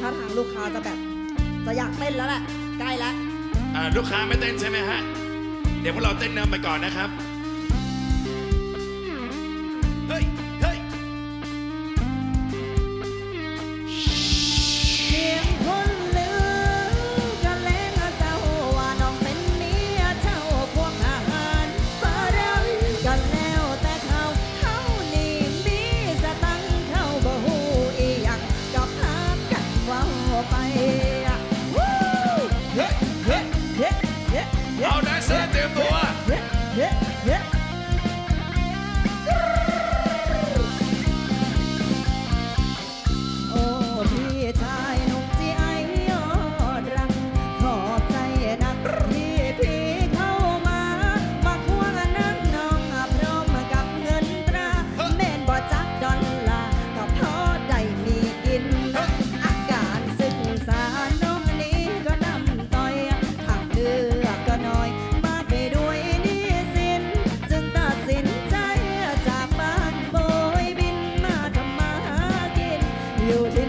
ถ้าทางลูกค้าจะแบบจะอยากเต้นแล้วแหละใกล้แล้ว อ่าลูกค้าไม่เต้นใช่ไหมฮะ เดี๋ยวพวกเราเต้นนำไปก่อนนะครับ ชายหนุ่มที่ไอยอดรัก ขอบใจนักที่พี่เข้ามา มาควงนักน้องพร้อมกับเงินตราแม่นบ่จักดอลลาร์ก็พอได้มีกิน อาการศึกษาน้องนี้ก็นำต่อยทางเลือกก็น้อย มาไปด้วยหนี้สิน จึงตัดสินใจจากบ้านโบยบินมาทำมาหากินอยู่ที่